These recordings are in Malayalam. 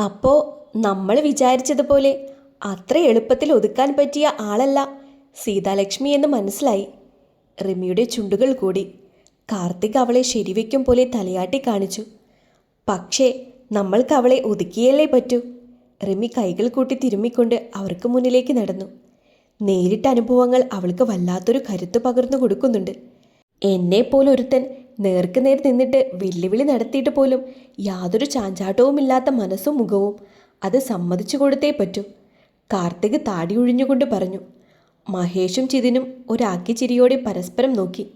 അപ്പോ നമ്മൾ വിചാരിച്ചതുപോലെ അത്ര എളുപ്പത്തിൽ ഒതുക്കാൻ പറ്റിയ ആളല്ല സീതാലക്ഷ്മി എന്ന് മനസ്സിലായി. റിമിയുടെ ചുണ്ടുകൾ കൂടി. കാർത്തിക് അവളെ ശരിവയ്ക്കും പോലെ തലയാട്ടി കാണിച്ചു. പക്ഷേ നമ്മൾക്ക് അവളെ ഒതുക്കിയല്ലേ പറ്റൂ? റിമി കൈകൾ കൂട്ടി തിരുമ്മിക്കൊണ്ട് അവർക്ക് മുന്നിലേക്ക് നടന്നു. നേരിട്ട അനുഭവങ്ങൾ അവൾക്ക് വല്ലാത്തൊരു കരുത്ത് പകർന്നു കൊടുക്കുന്നുണ്ട്. എന്നെ പോലൊരുത്തൻ നേർക്ക് നേർ നിന്നിട്ട് വെല്ലുവിളി നടത്തിയിട്ട് പോലും യാതൊരു ചാഞ്ചാട്ടവുമില്ലാത്ത മനസ്സും മുഖവും അത് സമ്മതിച്ചു കൊടുത്തേ പറ്റൂ. കാർത്തിക് താടി ഒഴിഞ്ഞുകൊണ്ട് പറഞ്ഞു. മഹേഷും ചിതിനും ഒരാക്കി ചിരിയോടെ പരസ്പരം നോക്കി.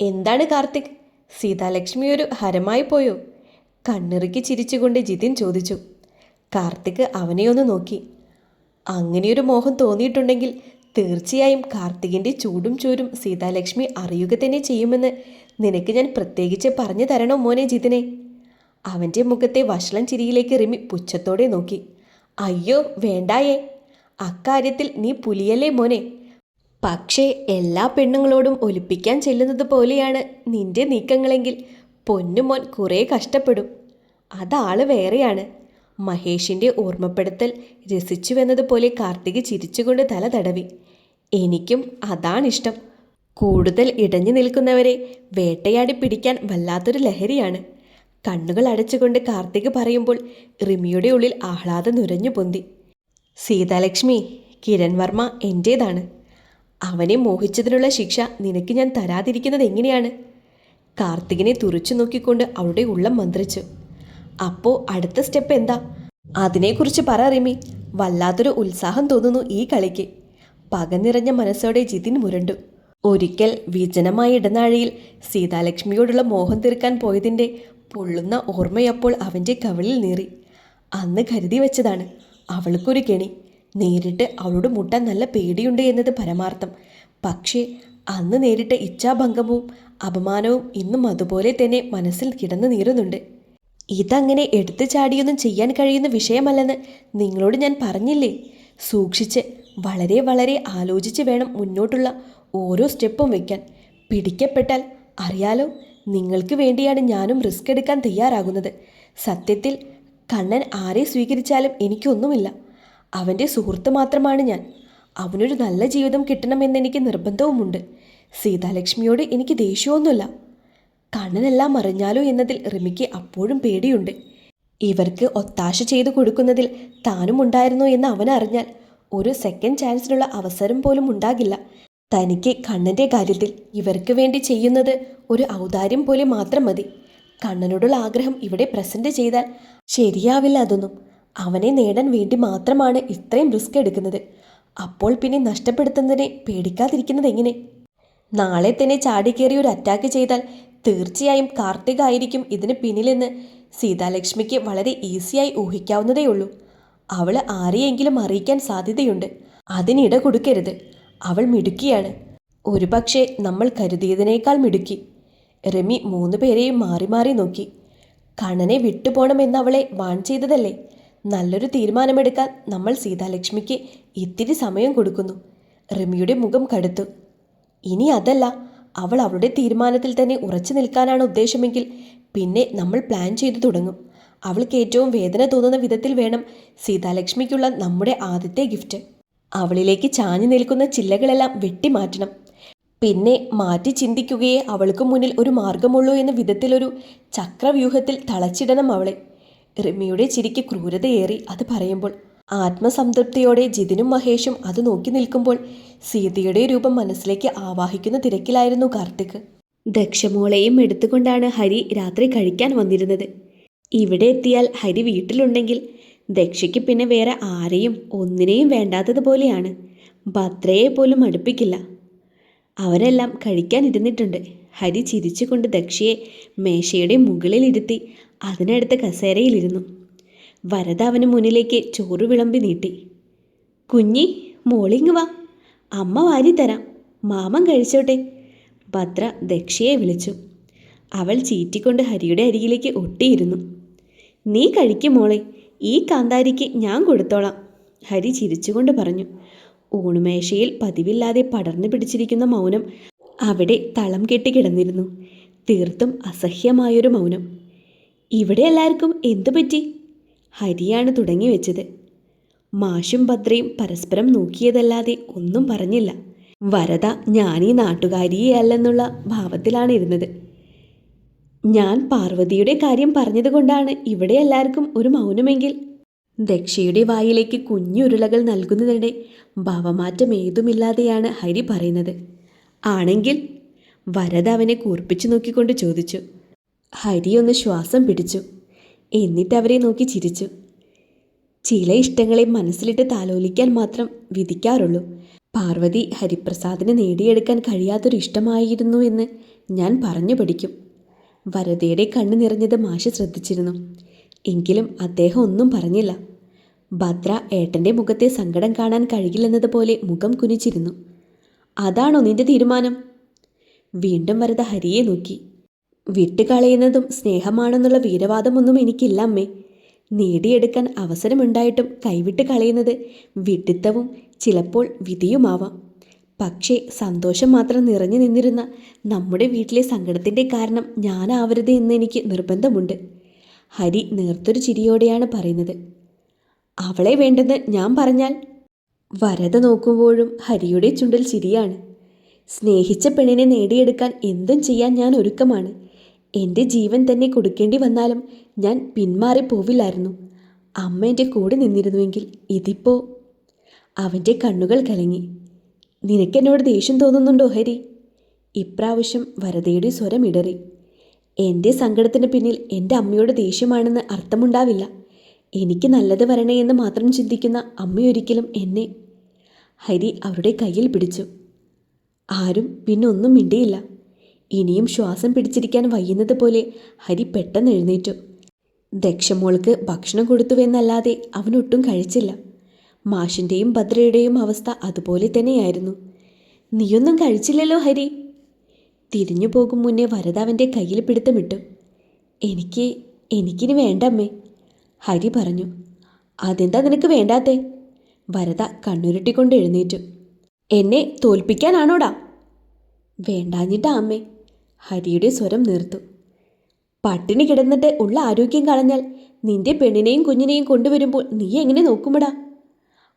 എന്താണ് കാർത്തിക്? സീതാലക്ഷ്മി ഒരു ഹരമായി പോയോ? കണ്ണിറുക്കി ചിരിച്ചുകൊണ്ട് ജിതിൻ ചോദിച്ചു. കാർത്തിക് അവനെ ഒന്ന് നോക്കി. അങ്ങനെയൊരു മോഹം തോന്നിയിട്ടുണ്ടെങ്കിൽ തീർച്ചയായും കാർത്തികിന്റെ ചൂടും ചൂരും സീതാലക്ഷ്മി അറിയുക തന്നെ ചെയ്യുമെന്ന് നിനക്ക് ഞാൻ പ്രത്യേകിച്ച് പറഞ്ഞു തരണോ മോനെ ജിതിനെ? അവന്റെ മുഖത്തെ വഷളം ചിരിയിലേക്ക് റിമി പുച്ഛത്തോടെ നോക്കി. അയ്യോ വേണ്ടായേ. അക്കാര്യത്തിൽ നീ പുലിയല്ലേ മോനെ? പക്ഷേ എല്ലാ പെണ്ണുങ്ങളോടും ഒലിപ്പിക്കാൻ ചെല്ലുന്നത് പോലെയാണ് നിന്റെ നീക്കങ്ങളെങ്കിൽ പൊന്നുമോൻ കുറേ കഷ്ടപ്പെടും. അതാൾ വേറെയാണ്. മഹേഷിന്റെ ഓർമ്മപ്പെടുത്തൽ രസിച്ചുവെന്നതുപോലെ കാർത്തിക് ചിരിച്ചുകൊണ്ട് തല തടവി. എനിക്കും അതാണിഷ്ടം. കൂടുതൽ ഇടഞ്ഞു നിൽക്കുന്നവരെ വേട്ടയാടി പിടിക്കാൻ വല്ലാത്തൊരു ലഹരിയാണ്. കണ്ണുകൾ അടച്ചുകൊണ്ട് കാർത്തിക് പറയുമ്പോൾ റിമിയുടെ ഉള്ളിൽ ആഹ്ലാദം നുരഞ്ഞു പൊന്തി. സീതാലക്ഷ്മി കിരൺ വർമ്മ എന്റേതാണ് അവനെ മോഹിച്ചതിനുള്ള ശിക്ഷ നിനക്ക് ഞാൻ തരാതിരിക്കുന്നത് എങ്ങനെയാണ്? കാർത്തികിനെ തുറച്ചു നോക്കിക്കൊണ്ട് അവളുടെ ഉള്ളം മന്ത്രിച്ചു. അപ്പോ അടുത്ത സ്റ്റെപ്പ് എന്താ? അതിനെക്കുറിച്ച് പറ റിമി. വല്ലാത്തൊരു ഉത്സാഹം തോന്നുന്നു ഈ കളിക്ക്. പകനിറഞ്ഞ മനസ്സോടെ ജിതിൻ മുരണ്ടു. ഒരിക്കൽ വിജനമായ ഇടനാഴിയിൽ സീതാലക്ഷ്മിയോടുള്ള മോഹം തീർക്കാൻ പോയതിന്റെ പൊള്ളുന്ന ഓർമ്മയപ്പോൾ അവന്റെ കവിളിൽ നീറി. അന്ന് കരുതി വെച്ചതാണ് അവൾക്കൊരു കെണി. നേരിട്ട് അവളോട് മുട്ടാൻ നല്ല പേടിയുണ്ട് എന്നത് പരമാർത്ഥം. പക്ഷേ അന്ന് നേരിട്ട ഇച്ഛാഭംഗവും അപമാനവും ഇന്നും അതുപോലെ തന്നെ മനസ്സിൽ കിടന്നു നീറുന്നുണ്ട്. ഇതങ്ങനെ എടുത്തു ചാടിയൊന്നും ചെയ്യാൻ കഴിയുന്ന വിഷയമല്ലെന്ന് നിങ്ങളോട് ഞാൻ പറഞ്ഞില്ലേ? സൂക്ഷിച്ച് വളരെ വളരെ ആലോചിച്ച് വേണം മുന്നോട്ടുള്ള ഓരോ സ്റ്റെപ്പും വയ്ക്കാൻ പിടിക്കപ്പെട്ടാൽ അറിയാലോ നിങ്ങൾക്ക് വേണ്ടിയാണ് ഞാനും റിസ്ക് എടുക്കാൻ തയ്യാറാകുന്നത്. സത്യത്തിൽ കണ്ണൻ ആരെ സ്വീകരിച്ചാലും എനിക്കൊന്നുമില്ല. അവന്റെ സുഹൃത്ത് മാത്രമാണ് ഞാൻ. അവനൊരു നല്ല ജീവിതം കിട്ടണമെന്നെനിക്ക് നിർബന്ധവുമുണ്ട്. സീതാലക്ഷ്മിയോട് എനിക്ക് ദേഷ്യമൊന്നുമില്ല. കണ്ണനെല്ലാം അറിഞ്ഞാലോ എന്നതിൽ റിമിക്ക് അപ്പോഴും പേടിയുണ്ട്. ഇവർക്ക് ഒത്താശ ചെയ്തു കൊടുക്കുന്നതിൽ താനും ഉണ്ടായിരുന്നോ എന്ന് അവനറിഞ്ഞാൽ ഒരു സെക്കൻഡ് ചാൻസിനുള്ള അവസരം പോലും ഉണ്ടാകില്ല. തനിക്ക് കണ്ണന്റെ കാര്യത്തിൽ ഇവർക്ക് വേണ്ടി ചെയ്യുന്നത് ഒരു ഔദാര്യം പോലെ മാത്രം മതി. കണ്ണനോടുള്ള ആഗ്രഹം ഇവിടെ പ്രസന്റ് ചെയ്താൽ ശരിയാവില്ല അതൊന്നും. അവനെ നേടാൻ വേണ്ടി മാത്രമാണ് ഇത്രയും റിസ്ക് എടുക്കുന്നത്. അപ്പോൾ പിന്നെ നഷ്ടപ്പെടുത്തുന്നതിനെ പേടിക്കാതിരിക്കുന്നത് എങ്ങനെ? നാളെ തന്നെ ചാടിക്കേറി ഒരു അറ്റാക്ക് ചെയ്താൽ തീർച്ചയായും കാർത്തിക് ആയിരിക്കും ഇതിന് പിന്നിലെന്ന് സീതാലക്ഷ്മിക്ക് വളരെ ഈസിയായി ഊഹിക്കാവുന്നതേയുള്ളൂ. അവൾ ആരെയെങ്കിലും അറിയിക്കാൻ സാധ്യതയുണ്ട്. അതിനിട കൊടുക്കരുത് അവൾ മിടുക്കിയാണ്. ഒരുപക്ഷെ നമ്മൾ കരുതിയതിനേക്കാൾ മിടുക്കി. റമി മൂന്ന് പേരെയും മാറി മാറി നോക്കി. കണ്ണനെ വിട്ടുപോണമെന്ന് അവളെ വാൺ ചെയ്തതല്ലേ? നല്ലൊരു തീരുമാനമെടുക്കാൻ നമ്മൾ സീതാലക്ഷ്മിക്ക് ഇത്തിരി സമയം കൊടുക്കുന്നു. റമിയുടെ മുഖം കടുത്തു. ഇനി അതല്ല അവൾ അവളുടെ തീരുമാനത്തിൽ തന്നെ ഉറച്ചു നിൽക്കാനാണ് ഉദ്ദേശമെങ്കിൽ പിന്നെ നമ്മൾ പ്ലാൻ ചെയ്തു തുടങ്ങും. അവൾക്ക് ഏറ്റവും വേദന തോന്നുന്ന വിധത്തിൽ വേണം സീതാലക്ഷ്മിക്കുള്ള നമ്മുടെ ആദ്യത്തെ ഗിഫ്റ്റ്. അവളിലേക്ക് ചാഞ്ഞു നിൽക്കുന്ന ചില്ലകളെല്ലാം വെട്ടിമാറ്റണം. പിന്നെ മാറ്റി ചിന്തിക്കുകയേ അവൾക്ക് മുന്നിൽ ഒരു മാർഗമുള്ളൂ എന്ന വിധത്തിലൊരു ചക്രവ്യൂഹത്തിൽ തളച്ചിടണം അവളെ. റിമിയുടെ ചിരിക്ക് ക്രൂരതയേറി അത് പറയുമ്പോൾ ആത്മസംതൃപ്തിയോടെ ജിതിനും മഹേഷും അത് നോക്കി നിൽക്കുമ്പോൾ സീതയുടെ രൂപം മനസ്സിലേക്ക് ആവാഹിക്കുന്ന തിരക്കിലായിരുന്നു കാർത്തിക്. ദക്ഷമോളെയും എടുത്തുകൊണ്ടാണ് ഹരി രാത്രി കഴിക്കാൻ വന്നിരുന്നത്. ഇവിടെ എത്തിയാൽ ഹരി വീട്ടിലുണ്ടെങ്കിൽ ദക്ഷയ്ക്ക് പിന്നെ വേറെ ആരെയും ഒന്നിനെയും വേണ്ടാത്തതുപോലെയാണ് ഭദ്രയെ പോലും അടുപ്പിക്കില്ല. അവരെല്ലാം കഴിക്കാനിരുന്നിട്ടുണ്ട് ഹരി ചിരിച്ചുകൊണ്ട് ദക്ഷയെ മേശയുടെ മുകളിലിരുത്തി അതിനടുത്ത കസേരയിലിരുന്നു. വരദ അവന് മുന്നിലേക്ക് ചോറ് വിളമ്പി നീട്ടി. കുഞ്ഞി മോളിങ് വാ. അമ്മ വാരി തരാം. മാമൻ കഴിച്ചോട്ടെ. ഭദ്ര ദക്ഷയെ വിളിച്ചു. അവൾ ചീറ്റിക്കൊണ്ട് ഹരിയുടെ അരികിലേക്ക് ഒട്ടിയിരുന്നു. നീ കഴിക്കും മോളെ. ഈ കാന്താരിക്ക് ഞാൻ കൊടുത്തോളാം. ഹരി ചിരിച്ചുകൊണ്ട് പറഞ്ഞു. ഊണുമേശയിൽ പതിവില്ലാതെ പടർന്നു പിടിച്ചിരിക്കുന്ന മൗനം അവിടെ തളം കെട്ടി കിടന്നിരുന്നു. തീർത്തും അസഹ്യമായൊരു മൗനം. ഇവിടെ എല്ലാവർക്കും എന്തു പറ്റി? ഹരിയാണ് തുടങ്ങി വെച്ചത്. മാഷും ഭദ്രയും പരസ്പരം നോക്കിയതല്ലാതെ ഒന്നും പറഞ്ഞില്ല. വരത ഞാനീ നാട്ടുകാരിയെ അല്ലെന്നുള്ള ഭാവത്തിലാണ് ഇരുന്നത് ഞാൻ പാർവതിയുടെ കാര്യം പറഞ്ഞതുകൊണ്ടാണ് ഇവിടെ എല്ലാവർക്കും ഒരു മൗനമെങ്കിൽ. ദക്ഷയുടെ വായിലേക്ക് കുഞ്ഞുരുളകൾ നൽകുന്നതിനിടെ ഭാവമാറ്റം ഏതുമില്ലാതെയാണ് ഹരി പറയുന്നത്. ആണെങ്കിൽ വരദ അവനെ കൂർപ്പിച്ചു നോക്കിക്കൊണ്ട് ചോദിച്ചു. ഹരി ഒന്ന് ശ്വാസം പിടിച്ചു. എന്നിട്ട് അവരെ നോക്കി ചിരിച്ചു. ചില ഇഷ്ടങ്ങളെ മനസ്സിലിട്ട് താലോലിക്കാൻ മാത്രം വിധിക്കാറുള്ളൂ. പാർവതി ഹരിപ്രസാദിനെ നേടിയെടുക്കാൻ കഴിയാത്തൊരു ഇഷ്ടമായിരുന്നു എന്ന് ഞാൻ പറഞ്ഞു പഠിക്കും. വരദയുടെ കണ്ണു നിറഞ്ഞത് മാഷ് ശ്രദ്ധിച്ചിരുന്നു. എങ്കിലും അദ്ദേഹം ഒന്നും പറഞ്ഞില്ല. ഭദ്ര ഏട്ടന്റെ മുഖത്തെ സങ്കടം കാണാൻ കഴിയില്ലെന്നതുപോലെ മുഖം കുനിച്ചിരുന്നു. അതാണോ നിന്റെ തീരുമാനം? വീണ്ടും വരത ഹരിയെ നോക്കി. വിട്ടുകളയുന്നതും സ്നേഹമാണെന്നുള്ള വീരവാദമൊന്നും എനിക്കില്ല അമ്മേ. നേടിയെടുക്കാൻ അവസരമുണ്ടായിട്ടും കൈവിട്ട് കളയുന്നത് വിഡിത്തവും ചിലപ്പോൾ വിധിയുമാവാം. പക്ഷേ സന്തോഷം മാത്രം നിറഞ്ഞു നിന്നിരുന്ന നമ്മുടെ വീട്ടിലെ സങ്കടത്തിന്റെ കാരണം ഞാനാവരുത് എന്ന് എനിക്ക് നിർബന്ധമുണ്ട്. ഹരി നേർത്തൊരു ചിരിയോടെയാണ് പറയുന്നത്. അവളെ വേണ്ടെന്ന് ഞാൻ പറഞ്ഞാൽ? വരത നോക്കുമ്പോഴും ഹരിയുടെ ചുണ്ടൽ ചിരിയാണ്. സ്നേഹിച്ച പെണ്ണിനെ നേടിയെടുക്കാൻ എന്തും ചെയ്യാൻ ഞാൻ ഒരുക്കമാണ്. എന്റെ ജീവൻ തന്നെ കൊടുക്കേണ്ടി വന്നാലും ഞാൻ പിന്മാറി പോവില്ലായിരുന്നു. അമ്മ എന്റെ കൂടെ നിന്നിരുന്നുവെങ്കിൽ ഇതിപ്പോ അവന്റെ കണ്ണുകൾ കലങ്ങി. നിനക്കെന്നോട് ദേഷ്യം തോന്നുന്നുണ്ടോ ഹരി? ഇപ്രാവശ്യം വരതയുടെ സ്വരം ഇടറി. എന്റെ സങ്കടത്തിന് പിന്നിൽ എന്റെ അമ്മയോട് ദേഷ്യമാണെന്ന് അർത്ഥമുണ്ടാവില്ല. എനിക്ക് നല്ലത് വരണേ എന്ന് മാത്രം ചിന്തിക്കുന്ന അമ്മയൊരിക്കലും എന്നെ. ഹരി അവരുടെ കയ്യിൽ പിടിച്ചു. ആരും പിന്നെ ഒന്നും മിണ്ടിയില്ല. ഇനിയും ശ്വാസം പിടിച്ചിരിക്കാൻ വയ്യുന്നത് പോലെ ഹരി പെട്ടെന്ന് എഴുന്നേറ്റു. ദക്ഷമോൾക്ക് ഭക്ഷണം കൊടുത്തുവെന്നല്ലാതെ അവനൊട്ടും കഴിച്ചില്ല. മാഷിന്റെയും ഭദ്രയുടെയും അവസ്ഥ അതുപോലെ തന്നെയായിരുന്നു. നീയൊന്നും കഴിച്ചില്ലല്ലോ ഹരി. തിരിഞ്ഞു പോകും മുന്നേ വരദ അവന്റെ കയ്യിൽ പിടുത്തമിട്ടു. എനിക്ക് എനിക്കിനി വേണ്ടമ്മേ. ഹരി പറഞ്ഞു അതെന്താ നിനക്ക് വേണ്ടാത്തേ? വരദ കണ്ണുരുട്ടിക്കൊണ്ട് എഴുന്നേറ്റു. എന്നെ തോൽപ്പിക്കാനാണോടാ? വേണ്ടാഞ്ഞിട്ടാ അമ്മേ. ഹരിയുടെ സ്വരം നിർത്തു. പട്ടിണി കിടന്നിട്ട് ഉള്ള ആരോഗ്യം കളഞ്ഞാൽ നിന്റെ പെണ്ണിനെയും കുഞ്ഞിനെയും കൊണ്ടുവരുമ്പോൾ നീ എങ്ങനെ നോക്കുമടാ?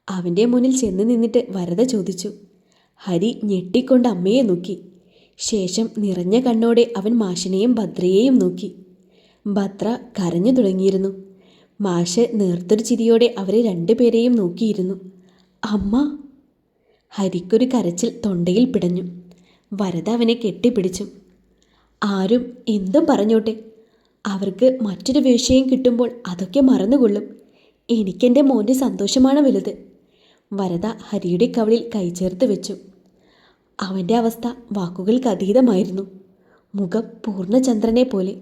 അവന്റെ മുന്നിൽ ചെന്ന് നിന്നിട്ട് വരദ ചോദിച്ചു. ഹരി ഞെട്ടിക്കൊണ്ട് അമ്മയെ നോക്കി. ശേഷം നിറഞ്ഞ കണ്ണോടെ അവൻ മാഷിനെയും ഭദ്രയെയും നോക്കി. ഭദ്ര കരഞ്ഞു തുടങ്ങിയിരുന്നു. മാഷ് നേർത്തൊരു ചിരിയോടെ അവരെ രണ്ടുപേരെയും നോക്കിയിരുന്നു. അമ്മ! ഹരിക്കൊരു കരച്ചിൽ തൊണ്ടയിൽ പിടഞ്ഞു. വരദ അവനെ കെട്ടിപ്പിടിച്ചു. ആരും എന്തും പറഞ്ഞോട്ടെ. അവർക്ക് മറ്റൊരു വിഷയം കിട്ടുമ്പോൾ അതൊക്കെ മറന്നുകൊള്ളും. എനിക്കെന്റെ മോന്റെ സന്തോഷമാണ് വലുത്. വരദ ഹരിയുടെ കവളിൽ കൈചേർത്ത് വെച്ചു. അവന്റെ അവസ്ഥ വാക്കുകൾക്ക് അതീതമായിരുന്നു. മുഖം പൂർണചന്ദ്രനെ പോലെ.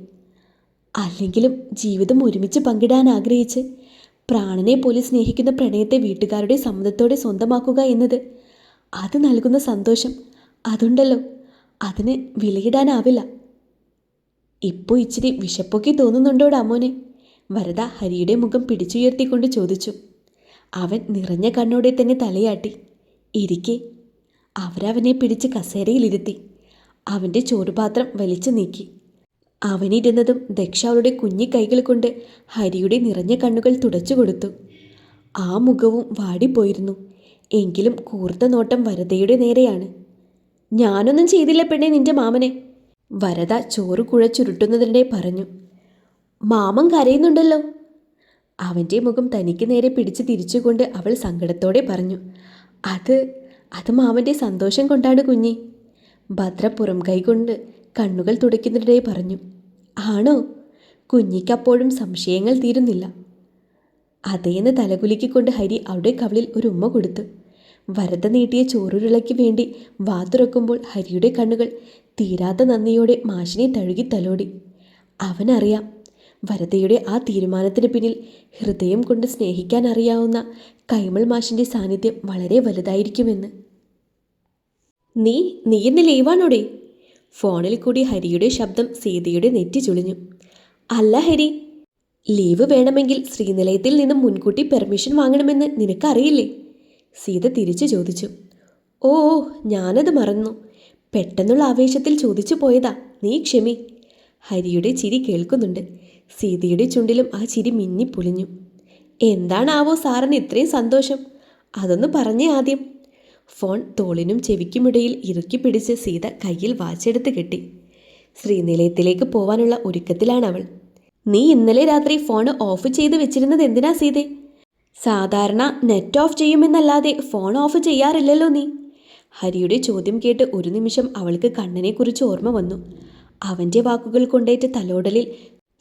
അല്ലെങ്കിലും ജീവിതം ഒരുമിച്ച് പങ്കിടാൻ ആഗ്രഹിച്ച് പ്രാണനെ പോലെ സ്നേഹിക്കുന്ന പ്രണയത്തെ വീട്ടുകാരുടെ സമ്മതത്തോടെ സ്വന്തമാക്കുക എന്നത് അത് നൽകുന്ന സന്തോഷം അതുണ്ടല്ലോ. അതിന് വിലയിടാനാവില്ല. ഇപ്പോൾ ഇച്ചിരി വിശപ്പൊക്കെ തോന്നുന്നുണ്ടോടാ മോനെ? വരദ ഹരിയുടെ മുഖം പിടിച്ചുയർത്തിക്കൊണ്ട് ചോദിച്ചു. അവൻ നിറഞ്ഞ കണ്ണോടെ തന്നെ തലയാട്ടി. ഇരിക്കെ. അവരവനെ പിടിച്ച് കസേരയിലിരുത്തി. അവന്റെ ചോറുപാത്രം വലിച്ചു നീക്കി. അവനിരുന്നതും ദക്ഷ അവളുടെ കുഞ്ഞി കൈകൾ കൊണ്ട് ഹരിയുടെ നിറഞ്ഞ കണ്ണുകൾ തുടച്ചു കൊടുത്തു. ആ മുഖവും വാടിപ്പോയിരുന്നു. എങ്കിലും കൂർത്ത നോട്ടം വരതയുടെ നേരെയാണ്. ഞാനൊന്നും ചെയ്തില്ല പെണ്ണെ നിന്റെ മാമനെ വരത ചോറ് കുഴച്ചുരുട്ടുന്നതിനിടെ പറഞ്ഞു. മാമൻ കരയുന്നുണ്ടല്ലോ. അവന്റെ മുഖം തനിക്ക് നേരെ പിടിച്ച് തിരിച്ചുകൊണ്ട് അവൾ സങ്കടത്തോടെ പറഞ്ഞു അത് അത് മാമന്റെ സന്തോഷം കൊണ്ടാണ് കുഞ്ഞി. ഭദ്ര പുറം കൈകൊണ്ട് കണ്ണുകൾ തുടയ്ക്കുന്നതിനിടെ പറഞ്ഞു ആണോ? കുഞ്ഞിക്കപ്പോഴും സംശയങ്ങൾ തീരുന്നില്ല. അതേന്ന് തലകുലുക്കിക്കൊണ്ട് ഹരി അവിടെ കവളിൽ ഒരു ഉമ്മ കൊടുത്തു. വരത നീട്ടിയ ചോറുരുളയ്ക്ക് വേണ്ടി വാതുറക്കുമ്പോൾ ഹരിയുടെ കണ്ണുകൾ തീരാത്ത നന്ദിയോടെ മാഷിനെ തഴുകി തലോടി. അവനറിയാം വരദയുടെ ആ തീരുമാനത്തിന് പിന്നിൽ ഹൃദയം കൊണ്ട് സ്നേഹിക്കാൻ അറിയാവുന്ന കൈമൾ മാഷിന്റെ സാന്നിധ്യം വളരെ വലുതായിരിക്കുമെന്ന്. നീ നീ ഇന്ന് ലീവാണോടെ? ഫോണിൽ കൂടി ഹരിയുടെ ശബ്ദം സീതയുടെ നെറ്റി ചുളിഞ്ഞു. അല്ല ഹരി ലീവ് വേണമെങ്കിൽ ശ്രീനിലയത്തിൽ നിന്നും മുൻകൂട്ടി പെർമിഷൻ വാങ്ങണമെന്ന് നിനക്കറിയില്ലേ? സീത തിരിച്ചു ചോദിച്ചു. ഓ ഞാനത് മറന്നു. പെട്ടെന്നുള്ള ആവേശത്തിൽ ചോദിച്ചു പോയതാ. നീ ക്ഷമി. ഹരിയുടെ ചിരി കേൾക്കുന്നുണ്ട്. സീതയുടെ ചുണ്ടിലും ആ ചിരി മിന്നിപ്പൊളിഞ്ഞു എന്താണാവോ സാറിന് ഇത്രയും സന്തോഷം? അതൊന്ന് പറഞ്ഞേ ആദ്യം. ഫോൺ തോളിനും ചെവിക്കുമിടയിൽ ഇറുക്കി പിടിച്ച് സീത കയ്യിൽ വാച്ചെടുത്ത് കെട്ടി. ശ്രീനിലയത്തിലേക്ക് പോവാനുള്ള ഒരുക്കത്തിലാണവൾ. നീ ഇന്നലെ രാത്രി ഫോൺ ഓഫ് ചെയ്ത് വെച്ചിരുന്നത് എന്തിനാ സീതേ? സാധാരണ നെറ്റ് ഓഫ് ചെയ്യുമെന്നല്ലാതെ ഫോൺ ഓഫ് ചെയ്യാറില്ലല്ലോ നീ. ഹരിയുടെ ചോദ്യം കേട്ട് ഒരു നിമിഷം അവൾക്ക് കണ്ണനെക്കുറിച്ച് ഓർമ്മ വന്നു. അവന്റെ വാക്കുകൾ കൊണ്ടേറ്റ തലോടലിൽ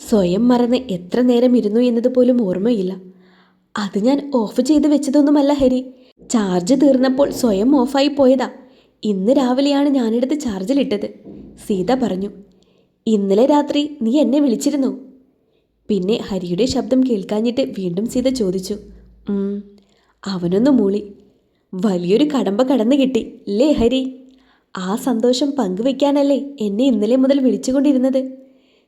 സ്വയം മറന്ന് എത്ര നേരം ഇരുന്നു എന്നതുപോലും ഓർമ്മയില്ല. അത് ഞാൻ ഓഫ് ചെയ്ത് വെച്ചതൊന്നുമല്ല ഹരി. ചാർജ് തീർന്നപ്പോൾ സ്വയം ഓഫായി പോയതാ. ഇന്ന് രാവിലെയാണ് ഞാനെടുത്ത് ചാർജിലിട്ടത്. സീത പറഞ്ഞു ഇന്നലെ രാത്രി നീ എന്നെ വിളിച്ചിരുന്നു? പിന്നെ ഹരിയുടെ ശബ്ദം കേൾക്കാഞ്ഞിട്ട് വീണ്ടും സീത ചോദിച്ചു അവനൊന്നു മൂളി. വലിയൊരു കടമ്പ കടന്നു കിട്ടി ലേ ഹരി? ആ സന്തോഷം പങ്കുവെക്കാനല്ലേ എന്നെ ഇന്നലെ മുതൽ വിളിച്ചുകൊണ്ടിരുന്നത്?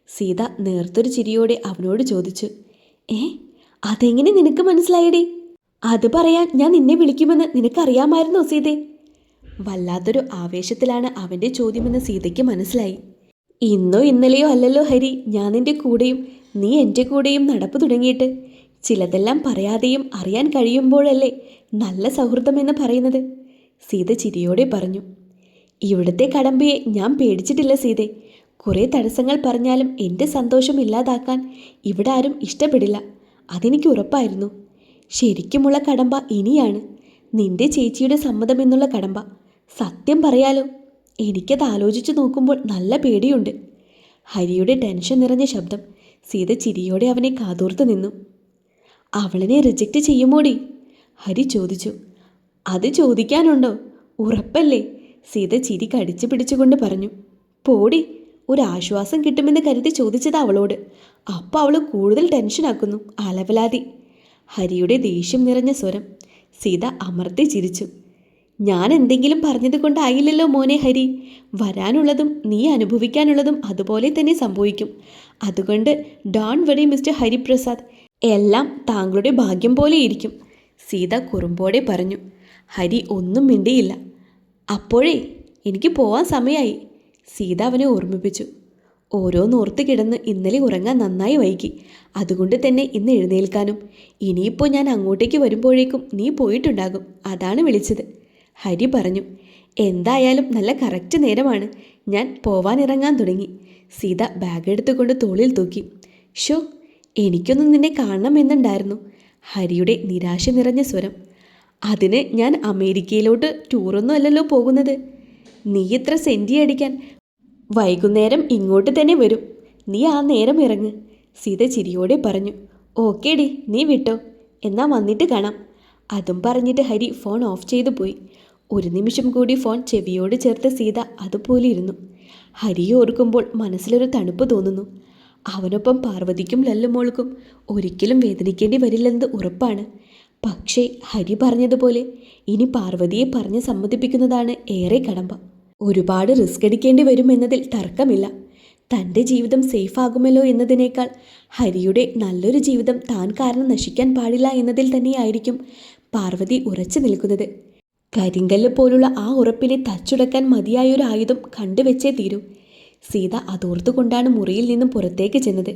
സീത നേർത്തൊരു ചിരിയോടെ അവനോട് ചോദിച്ചു ഏ അതെങ്ങനെ നിനക്ക് മനസ്സിലായടി? അത് പറയാൻ ഞാൻ നിന്നെ വിളിക്കുമെന്ന് നിനക്കറിയാമായിരുന്നോ സീതേ? വല്ലാത്തൊരു ആവേശത്തിലാണ് അവന്റെ ചോദ്യമെന്ന് സീതയ്ക്ക് മനസ്സിലായി. ഇന്നോ ഇന്നലെയോ അല്ലല്ലോ ഹരി ഞാൻ നിന്റെ കൂടെയും നീ എന്റെ കൂടെയും നടപ്പ് തുടങ്ങിയിട്ട് ചിലതെല്ലാം പറയാതെയും അറിയാൻ കഴിയുമ്പോഴല്ലേ നല്ല സൗഹൃദമെന്ന് പറയുന്നത്? സീത ചിരിയോടെ പറഞ്ഞു ഇവിടുത്തെ കടമ്പയെ ഞാൻ പേടിച്ചിട്ടില്ല സീതെ. കുറേ തടസ്സങ്ങൾ പറഞ്ഞാലും എന്റെ സന്തോഷം ഇല്ലാതാക്കാൻ ഇവിടെ ആരും ഇഷ്ടപ്പെടില്ല. അതെനിക്ക് ഉറപ്പായിരുന്നു. ശരിക്കുമുള്ള കടമ്പ ഇനിയാണ്. നിന്റെ ചേച്ചിയുടെ സമ്മതം എന്നുള്ള കടമ്പ. സത്യം പറയാലോ എനിക്കത് ആലോചിച്ചു നോക്കുമ്പോൾ നല്ല പേടിയുണ്ട്. ഹരിയുടെ ടെൻഷൻ നിറഞ്ഞ ശബ്ദം സീത ചിരിയോടെ അവനെ കാതോർത്ത് നിന്നു. അവളിനെ റിജക്റ്റ് ചെയ്യുമോടി? ഹരി ചോദിച്ചു. അത് ചോദിക്കാനുണ്ടോ? ഉറപ്പല്ലേ? സീത ചിരി കടിച്ചു പിടിച്ചുകൊണ്ട് പറഞ്ഞു. പോടി ഒരു ആശ്വാസം കിട്ടുമെന്ന് കരുതി ചോദിച്ചത് അവളോട്. അപ്പം അവൾ കൂടുതൽ ടെൻഷനാക്കുന്നു അലവലാതി. ഹരിയുടെ ദേഷ്യം നിറഞ്ഞ സ്വരം. സീത അമർത്തി ചിരിച്ചു. ഞാൻ എന്തെങ്കിലും പറഞ്ഞത് കൊണ്ടായില്ലല്ലോ മോനെ ഹരി. വരാനുള്ളതും നീ അനുഭവിക്കാനുള്ളതും അതുപോലെ തന്നെ സംഭവിക്കും. അതുകൊണ്ട് ഡോൺ വെറി മിസ്റ്റർ ഹരിപ്രസാദ്. എല്ലാം താങ്കളുടെ ഭാഗ്യം പോലെ ഇരിക്കും. സീത കുറുമ്പോടെ പറഞ്ഞു. ഹരി ഒന്നും മിണ്ടിയില്ല. അപ്പോഴേ എനിക്ക് പോവാൻ സമയമായി സീത അവനെ ഓർമ്മിപ്പിച്ചു. ഓരോന്നോർത്ത് കിടന്ന് ഇന്നലെ ഉറങ്ങാൻ നന്നായി വൈകി. അതുകൊണ്ട് തന്നെ ഇന്ന് എഴുന്നേൽക്കാനും. ഇനിയിപ്പോൾ ഞാൻ അങ്ങോട്ടേക്ക് വരുമ്പോഴേക്കും നീ പോയിട്ടുണ്ടാകും. അതാണ് വിളിച്ചത്. ഹരി പറഞ്ഞു എന്തായാലും നല്ല കറക്റ്റ് നേരമാണ്. ഞാൻ പോവാനിറങ്ങാൻ തുടങ്ങി. സീത ബാഗ് എടുത്തുകൊണ്ട് തോളിൽ തൂക്കി. ഷോ എനിക്കൊന്നും നിന്നെ കാണണമെന്നുണ്ടായിരുന്നു ഹരിയുടെ നിരാശ നിറഞ്ഞ സ്വരം. അതിന് ഞാൻ അമേരിക്കയിലോട്ട് ടൂറൊന്നും അല്ലല്ലോ പോകുന്നത്. നീ ഇത്ര സെന്റി അടിക്കാൻ വൈകുന്നേരം ഇങ്ങോട്ട് തന്നെ വരും. നീ ആ നേരം ഇറങ്ങ്. സീത ചിരിയോടെ പറഞ്ഞു ഓക്കേടി നീ വിട്ടോ. എന്നാ വന്നിട്ട് കാണാം. അതും പറഞ്ഞിട്ട് ഹരി ഫോൺ ഓഫ് ചെയ്തു പോയി. ഒരു നിമിഷം കൂടി ഫോൺ ചെവിയോട് ചേർത്ത് സീത അതുപോലെ ഇരുന്നു. ഹരിയെ ഓർക്കുമ്പോൾ മനസ്സിലൊരു തണുപ്പ് തോന്നുന്നു. അവനൊപ്പം പാർവതിക്കും ലല്ലുമോൾക്കും ഒരിക്കലും വേദനിക്കേണ്ടി വരില്ലെന്നത് ഉറപ്പാണ്. പക്ഷേ ഹരി പറഞ്ഞതുപോലെ ഇനി പാർവതിയെ പറഞ്ഞ് സമ്മതിപ്പിക്കുന്നതാണ് ഏറെ കടമ്പ. ഒരുപാട് റിസ്ക് എടുക്കേണ്ടി വരുമെന്നതിൽ തർക്കമില്ല. തന്റെ ജീവിതം സേഫ് ആകുമല്ലോ എന്നതിനേക്കാൾ ഹരിയുടെ നല്ലൊരു ജീവിതം താൻ കാരണം നശിക്കാൻ പാടില്ല എന്നതിൽ തന്നെയായിരിക്കും പാർവതി ഉറച്ചു നിൽക്കുന്നത്. കരിങ്കല്ല് പോലുള്ള ആ ഉറപ്പിനെ തച്ചുടക്കാൻ മതിയായൊരു ആയുധം കണ്ടുവച്ചേ തീരൂ. സീത അതോർത്തുകൊണ്ടാണ് മുറിയിൽ നിന്നും പുറത്തേക്ക് ചെന്നത്.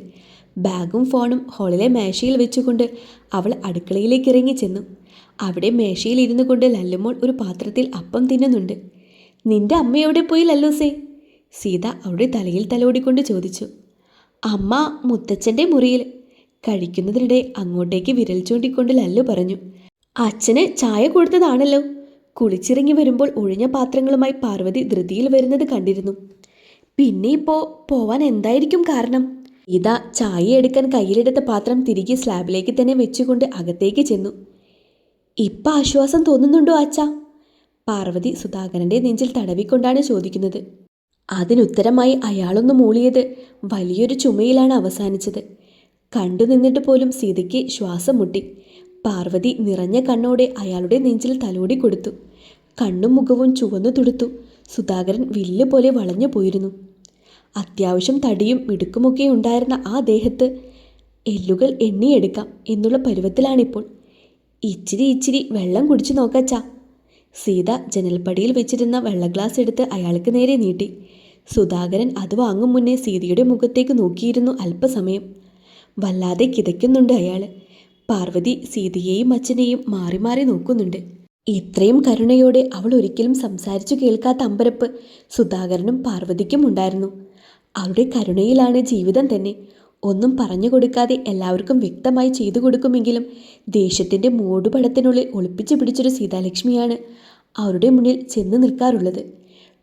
ബാഗും ഫോണും ഹോളിലെ മേശയിൽ വെച്ചുകൊണ്ട് അവൾ അടുക്കളയിലേക്ക് ഇറങ്ങി ചെന്നു അവിടെ മേശയിൽ ഇരുന്നു കൊണ്ട് ലല്ലുമോൾ ഒരു പാത്രത്തിൽ അപ്പം തിന്നുന്നുണ്ട്. നിന്റെ അമ്മ എവിടെ പോയി ലല്ലൂസേ? സീത അവളുടെ തലയിൽ തലോടിക്കൊണ്ട് ചോദിച്ചു. അമ്മ മുത്തച്ഛന്റെ മുറിയിൽ. കഴിക്കുന്നതിനിടെ അങ്ങോട്ടേക്ക് വിരൽ ചൂണ്ടിക്കൊണ്ട് ലല്ലു പറഞ്ഞു അച്ഛന് ചായ കൊടുത്തതാണല്ലോ. കുളിച്ചിറങ്ങി വരുമ്പോൾ ഒഴിഞ്ഞ പാത്രങ്ങളുമായി പാർവതി ധൃതിയിൽ വരുന്നത് കണ്ടിരുന്നു. പിന്നെ ഇപ്പോൾ പോവാൻ എന്തായിരിക്കും കാരണം? ഇതാ ചായ എടുക്കാൻ കയ്യിലെടുത്ത പാത്രം തിരികെ സ്ലാബിലേക്ക് തന്നെ വെച്ചുകൊണ്ട് അകത്തേക്ക് ചെന്നു. ഇപ്പം ആശ്വാസം തോന്നുന്നുണ്ടോ അച്ഛാ? പാർവതി സുധാകരന്റെ നെഞ്ചിൽ തടവിക്കൊണ്ടാണ് ചോദിക്കുന്നത്. അതിനുത്തരമായി അയാളൊന്ന് മൂളിയത് വലിയൊരു ചുമയിലാണ് അവസാനിച്ചത്. കണ്ടു നിന്നിട്ട് പോലും സീതയ്ക്ക് ശ്വാസം മുട്ടി. പാർവതി നിറഞ്ഞ കണ്ണോടെ അയാളുടെ നെഞ്ചിൽ തലോടി കൊടുത്തു. കണ്ണും മുഖവും ചുവന്നു തുടുത്തു. സുധാകരൻ വില്ല് പോലെ വളഞ്ഞു പോയിരുന്നു. അത്യാവശ്യം തടിയും മിടുക്കുമൊക്കെ ഉണ്ടായിരുന്ന ആ ദേഹത്ത് എല്ലുകൾ എണ്ണിയെടുക്കാം എന്നുള്ള പരുവത്തിലാണിപ്പോൾ. ഇച്ചിരി ഇച്ചിരി വെള്ളം കുടിച്ചു നോക്കച്ചാ. സീത ജനൽപ്പടിയിൽ വെച്ചിരുന്ന വെള്ള ഗ്ലാസ് എടുത്ത് അയാൾക്ക് നേരെ നീട്ടി. സുധാകരൻ അത് വാങ്ങും മുന്നേ സീതയുടെ മുഖത്തേക്ക് നോക്കിയിരുന്നു അല്പസമയം. വല്ലാതെ കിതയ്ക്കുന്നുണ്ട് അയാൾ പാർവതി സീതയെയും അച്ഛനെയും മാറി മാറി നോക്കുന്നുണ്ട്. ഇത്രയും കരുണയോടെ അവൾ ഒരിക്കലും സംസാരിച്ചു കേൾക്കാത്ത അമ്പരപ്പ് സുധാകരനും പാർവതിക്കും ഉണ്ടായിരുന്നു. അവളുടെ കരുണയിലാണ് ജീവിതം തന്നെ. ഒന്നും പറഞ്ഞു കൊടുക്കാതെ എല്ലാവർക്കും വ്യക്തമായി ചെയ്തു കൊടുക്കുമെങ്കിലും ദേഷ്യത്തിന്റെ മൂടുപടത്തിനുള്ളിൽ ഒളിപ്പിച്ചു പിടിച്ചൊരു സീതാലക്ഷ്മിയാണ് അവരുടെ മുന്നിൽ ചെന്ന് നിൽക്കാറുള്ളത്.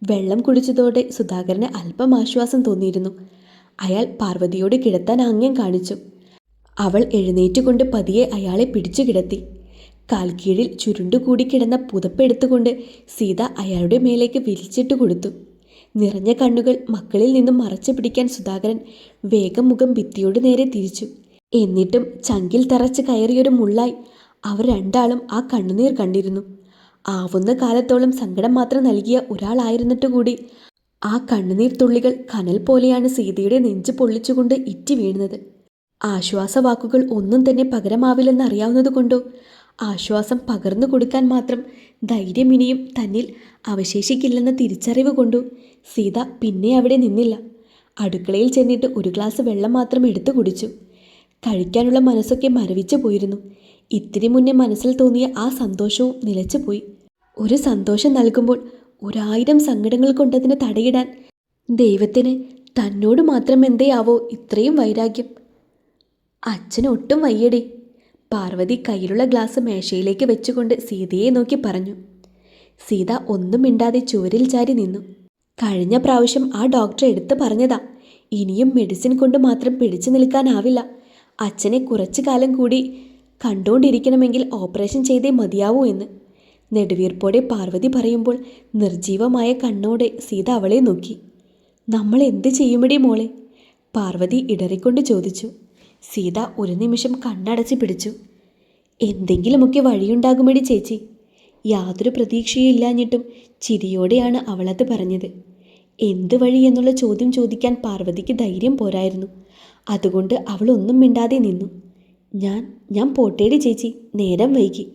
വെള്ളം കുടിച്ചതോടെ സുധാകരന് അല്പം ആശ്വാസം തോന്നിയിരുന്നു. അയാൾ പാർവതിയോട് കിടത്താൻ ആംഗ്യം കാണിച്ചു. അവൾ എഴുന്നേറ്റുകൊണ്ട് പതിയെ അയാളെ പിടിച്ചു കിടത്തി. കാൽക്കീഴിൽ ചുരുണ്ടുകൂടി കിടന്ന പുതപ്പെടുത്തുകൊണ്ട് സീത അയാളുടെ മേലേക്ക് വിരിച്ചിട്ട് കൊടുത്തു. നിറഞ്ഞ കണ്ണുകൾ മക്കളിൽ നിന്നും മറച്ചു പിടിക്കാൻ സുധാകരൻ വേഗം മുഖം ഭിത്തിയോട് നേരെ തിരിച്ചു. എന്നിട്ടും ചങ്കിൽ തറച്ച് കയറിയൊരു മുള്ളായി അവർ രണ്ടാളും ആ കണ്ണുനീർ കണ്ടിരുന്നു. ആവുന്ന കാലത്തോളം സങ്കടം മാത്രം നൽകിയ ഒരാളായിരുന്നിട്ട് കൂടി ആ കണ്ണുനീർ തുള്ളികൾ കനൽ പോലെയാണ് സീതയുടെ നെഞ്ച് പൊള്ളിച്ചുകൊണ്ട് ഇറ്റി വീഴുന്നത് ആശ്വാസവാക്കുകൾ ഒന്നും തന്നെ പകരമാവില്ലെന്നറിയാവുന്നതുകൊണ്ടോ ആശ്വാസം പകർന്നു കൊടുക്കാൻ മാത്രം ധൈര്യം ഇനിയും തന്നിൽ അവശേഷിക്കില്ലെന്ന തിരിച്ചറിവ് കൊണ്ടു? സീത പിന്നെ അവിടെ നിന്നില്ല. അടുക്കളയിൽ ചെന്നിട്ട് ഒരു ഗ്ലാസ് വെള്ളം മാത്രം എടുത്തു കുടിച്ചു. കഴിക്കാനുള്ള മനസ്സൊക്കെ മരവിച്ചു പോയിരുന്നു. ഇത്തിരി മുന്നേ മനസ്സിൽ തോന്നിയ ആ സന്തോഷവും നിലച്ചുപോയി ഒരു സന്തോഷം നൽകുമ്പോൾ ഒരായിരം സങ്കടങ്ങൾ കൊണ്ടതിന് തടയിടാൻ ദൈവത്തിന് തന്നോട് മാത്രം എന്തേയാവോ ഇത്രയും വൈരാഗ്യം. അച്ഛന് ഒട്ടും വയ്യടി. പാർവതി കയ്യിലുള്ള ഗ്ലാസ് മേശയിലേക്ക് വെച്ചുകൊണ്ട് സീതയെ നോക്കി പറഞ്ഞു. സീത ഒന്നും മിണ്ടാതെ ചുവരിൽ ചാരി നിന്നു. കഴിഞ്ഞ പ്രാവശ്യം ആ ഡോക്ടറെ എടുത്ത് പറഞ്ഞതാ. ഇനിയും മെഡിസിൻ കൊണ്ട് മാത്രം പിടിച്ചു നിൽക്കാനാവില്ല. അച്ഛനെ കുറച്ചു കാലം കൂടി കണ്ടുകൊണ്ടിരിക്കണമെങ്കിൽ ഓപ്പറേഷൻ ചെയ്തേ മതിയാവൂ എന്ന്. നെടുവീർപ്പോടെ പാർവതി പറയുമ്പോൾ നിർജീവമായ കണ്ണോടെ സീത അവളെ നോക്കി. നമ്മൾ എന്ത് ചെയ്യുമടി മോളെ? പാർവതി ഇടറിക്കൊണ്ട് ചോദിച്ചു. സീത ഒരു നിമിഷം കണ്ണടച്ച് പിടിച്ചു. എന്തെങ്കിലുമൊക്കെ വഴിയുണ്ടാകുമടി ചേച്ചി. യാതൊരു പ്രതീക്ഷയും ഇല്ലാഞ്ഞിട്ടും ചിരിയോടെയാണ് അവളത് പറഞ്ഞത്. എന്ത് വഴി എന്നുള്ള ചോദ്യം ചോദിക്കാൻ പാർവതിക്ക് ധൈര്യം പോരായിരുന്നു. അതുകൊണ്ട് അവൾ ഒന്നും മിണ്ടാതെ നിന്നു. ഞാൻ ഞാൻ പോട്ടേടി ചേച്ചി നേരം വൈകി.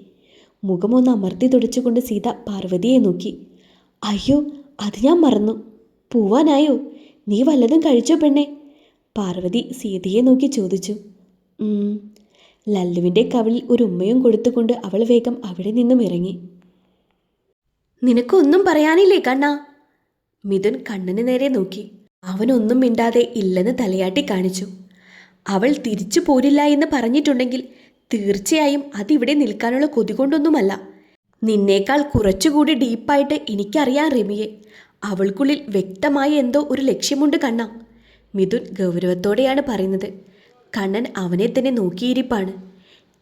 മുഖമൊന്ന് അമർത്തി തുടച്ചുകൊണ്ട് സീത പാർവതിയെ നോക്കി. അയ്യോ അത് ഞാൻ മറന്നു. പോവാനായോ? നീ വല്ലതും കഴിച്ചോ പെണ്ണെ? പാർവതി സീതയെ നോക്കി ചോദിച്ചു. ലല്ലുവിന്റെ കവിളിൽ ഒരു ഉമ്മയും കൊടുത്തുകൊണ്ട് അവൾ വേഗം അവിടെ നിന്നും ഇറങ്ങി. നിനക്കൊന്നും പറയാനില്ലേ കണ്ണാ? മിഥുൻ കണ്ണിന് നേരെ നോക്കി. അവനൊന്നും മിണ്ടാതെ ഇല്ലെന്ന് തലയാട്ടി കാണിച്ചു. അവൾ തിരിച്ചു പോരില്ല എന്ന് പറഞ്ഞിട്ടുണ്ടെങ്കിൽ തീർച്ചയായും അതിവിടെ നിൽക്കാനുള്ള കൊതി കൊണ്ടൊന്നുമല്ല. നിന്നേക്കാൾ കുറച്ചുകൂടി ഡീപ്പായിട്ട് എനിക്കറിയാം റിമിയെ. അവൾക്കുള്ളിൽ വ്യക്തമായ എന്തോ ഒരു ലക്ഷ്യമുണ്ട് കണ്ണ. മിഥുൻ ഗൗരവത്തോടെയാണ് പറയുന്നത്. കണ്ണൻ അവനെ തന്നെ നോക്കിയിരിപ്പാണ്.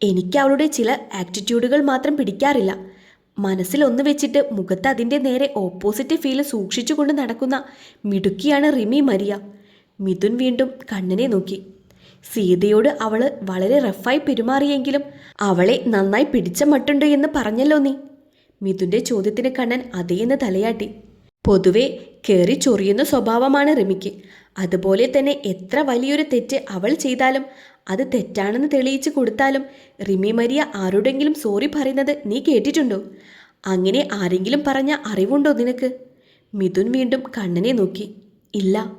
എനിക്ക് അവളുടെ ചില ആറ്റിറ്റ്യൂഡുകൾ മാത്രം പിടിക്കാറില്ല. മനസ്സിൽ ഒന്ന് വെച്ചിട്ട് മുഖത്ത് അതിന്റെ നേരെ ഓപ്പോസിറ്റ് ഫീൽ സൂക്ഷിച്ചുകൊണ്ട് നടക്കുന്ന മിടുക്കിയാണ് റിമി മരിയ. മിഥുൻ വീണ്ടും കണ്ണനെ നോക്കി. സീതയോട് അവൾ വളരെ റഫായി പെരുമാറിയെങ്കിലും അവളെ നന്നായി പിടിച്ച മട്ടുണ്ട് എന്ന് പറഞ്ഞല്ലോ നീ. മിഥുന്റെ ചോദ്യത്തിന് കണ്ണൻ അതേന്ന് തലയാട്ടി. പൊതുവെ കയറി ചൊറിയുന്ന സ്വഭാവമാണ് റിമിക്ക്. അതുപോലെ തന്നെ എത്ര വലിയൊരു തെറ്റ് അവൾ ചെയ്താലും അത് തെറ്റാണെന്ന് തെളിയിച്ചു കൊടുത്താലും റിമി മരിയ ആരോടെങ്കിലും സോറി പറയുന്നത് നീ കേട്ടിട്ടുണ്ടോ? അങ്ങനെ ആരെങ്കിലും പറഞ്ഞ അറിവുണ്ടോ നിനക്ക്? മിഥുൻ വീണ്ടും കണ്ണനെ നോക്കി. ഇല്ല.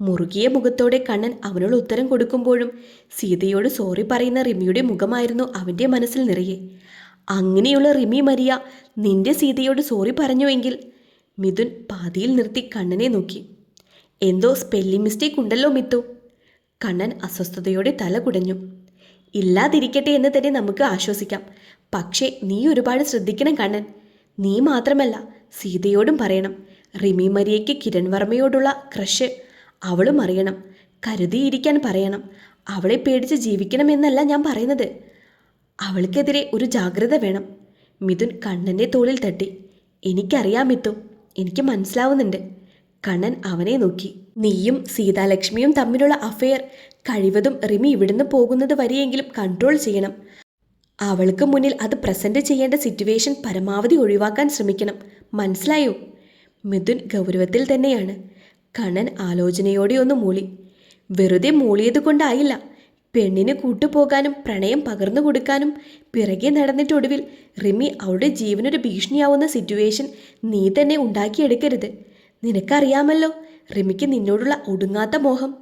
മുറുകിയ മുഖത്തോടെ കണ്ണൻ അവനോട് ഉത്തരം കൊടുക്കുമ്പോഴും സീതയോട് സോറി പറയുന്ന റിമിയുടെ മുഖമായിരുന്നു അവന്റെ മനസ്സിൽ നിറയെ. അങ്ങനെയുള്ള റിമി മരിയ നിന്റെ സീതയോട് സോറി പറഞ്ഞുവെങ്കിൽ മിഥുൻ പാതിയിൽ നിർത്തി കണ്ണനെ നോക്കി. എന്തോ സ്പെല്ലിംഗ് മിസ്റ്റേക്ക് ഉണ്ടല്ലോ മിത്തു. കണ്ണൻ അസ്വസ്ഥതയോടെ തല കുടഞ്ഞു. ഇല്ലാതിരിക്കട്ടെ എന്ന് തന്നെ നമുക്ക് ആശ്വസിക്കാം. പക്ഷേ നീ ഒരുപാട് ശ്രദ്ധിക്കണം കണ്ണൻ. നീ മാത്രമല്ല സീതയോടും പറയണം. റിമി മരിയയ്ക്ക് കിരൺ വർമ്മയോടുള്ള ക്രഷ് അവളും അറിയണം. കരുതിയിരിക്കാൻ പറയണം. അവളെ പേടിച്ച് ജീവിക്കണമെന്നല്ല ഞാൻ പറയുന്നത്. അവൾക്കെതിരെ ഒരു ജാഗ്രത വേണം. മിഥുൻ കണ്ണന്റെ തോളിൽ തട്ടി. എനിക്കറിയാം മിത്തു. എനിക്ക് മനസ്സിലാവുന്നുണ്ട്. കണ്ണൻ അവനെ നോക്കി. നീയും സീതാലക്ഷ്മിയും തമ്മിലുള്ള അഫെയർ കഴിവതും റിമി ഇവിടുന്ന് പോകുന്നത് വരെയെങ്കിലും കൺട്രോൾ ചെയ്യണം. അവൾക്ക് മുന്നിൽ അത് പ്രസന്റ് ചെയ്യേണ്ട സിറ്റുവേഷൻ പരമാവധി ഒഴിവാക്കാൻ ശ്രമിക്കണം. മനസ്സിലായോ? മിഥുൻ ഗൗരവത്തിൽ തന്നെയാണ്. കണ്ണൻ ആലോചനയോടെ ഒന്ന് മൂളി. വെറുതെ മൂളിയത് കൊണ്ടായില്ല. പെണ്ണിന് കൂട്ടുപോകാനും പ്രണയം പകർന്നു കൊടുക്കാനും പിറകെ നടന്നിട്ടൊടുവിൽ റിമി അവളുടെ ജീവനൊരു ഭീഷണിയാവുന്ന സിറ്റുവേഷൻ നീ തന്നെ ഉണ്ടാക്കിയെടുക്കരുത്. നിനക്കറിയാമല്ലോ റിമിക്ക് നിന്നോടുള്ള ഒടുങ്ങാത്ത മോഹം.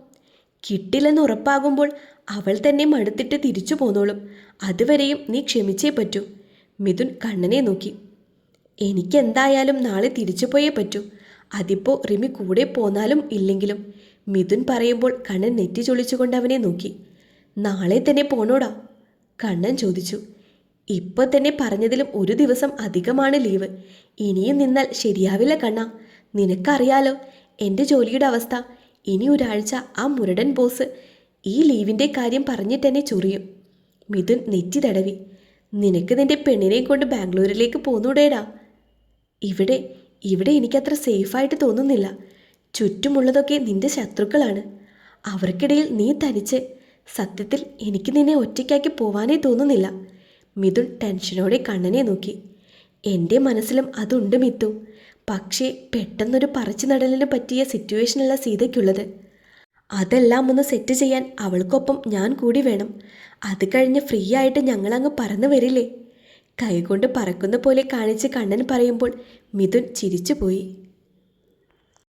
കിട്ടില്ലെന്ന് ഉറപ്പാകുമ്പോൾ അവൾ തന്നെ മടുത്തിട്ട് തിരിച്ചു പോന്നോളും. അതുവരെയും നീ ക്ഷമിച്ചേ പറ്റൂ. മിഥുൻ കണ്ണനെ നോക്കി. എനിക്കെന്തായാലും നാളെ തിരിച്ചു പോയേ പറ്റൂ. അതിപ്പോ റിമി കൂടെ പോന്നാലും ഇല്ലെങ്കിലും മിഥുൻ പറയുമ്പോൾ കണ്ണൻ നെറ്റി ചൊളിച്ചുകൊണ്ട് അവനെ നോക്കി. നാളെ തന്നെ പോണോടാ. കണ്ണൻ ചോദിച്ചു. ഇപ്പൊ തന്നെ പറഞ്ഞതിലും ഒരു ദിവസം അധികമാണ് ലീവ്. ഇനിയും നിന്നാൽ ശരിയാവില്ല കണ്ണ. നിനക്കറിയാലോ എന്റെ ജോലിയുടെ അവസ്ഥ. ഇനി ഒരാഴ്ച ആ മുരടൻ ബോസ് ഈ ലീവിന്റെ കാര്യം പറഞ്ഞിട്ടെന്നെ ചൊറിയും. മിഥുൻ നെറ്റി തടവി. നിനക്ക് നിന്റെ പെണ്ണിനെയും കൊണ്ട് ബാംഗ്ലൂരിലേക്ക് പോന്നൂടേടാ. ഇവിടെ ഇവിടെ എനിക്കത്ര സേഫായിട്ട് തോന്നുന്നില്ല. ചുറ്റുമുള്ളതൊക്കെ നിന്റെ ശത്രുക്കളാണ്. അവർക്കിടയിൽ നീ തനിച്ച് സത്യത്തിൽ എനിക്ക് നിന്നെ ഒറ്റയ്ക്കാക്കി പോവാനേ തോന്നുന്നില്ല. മിഥുൻ ടെൻഷനോടെ കണ്ണനെ നോക്കി. എന്റെ മനസ്സിലും അതുണ്ട് മിത്തു. പക്ഷേ പെട്ടെന്നൊരു പറിച്ചു നടലിന് പറ്റിയ സിറ്റുവേഷനല്ല സീതയ്ക്കുള്ളത്. അതെല്ലാം ഒന്ന് സെറ്റ് ചെയ്യാൻ അവൾക്കൊപ്പം ഞാൻ കൂടി വേണം. അത് കഴിഞ്ഞ് ഫ്രീ ആയിട്ട് ഞങ്ങളങ്ങ് പറന്നു വരില്ലേ? കൈകൊണ്ട് പറക്കുന്ന പോലെ കാണിച്ച് കണ്ണൻ പറയുമ്പോൾ മിഥുൻ ചിരിച്ചുപോയി.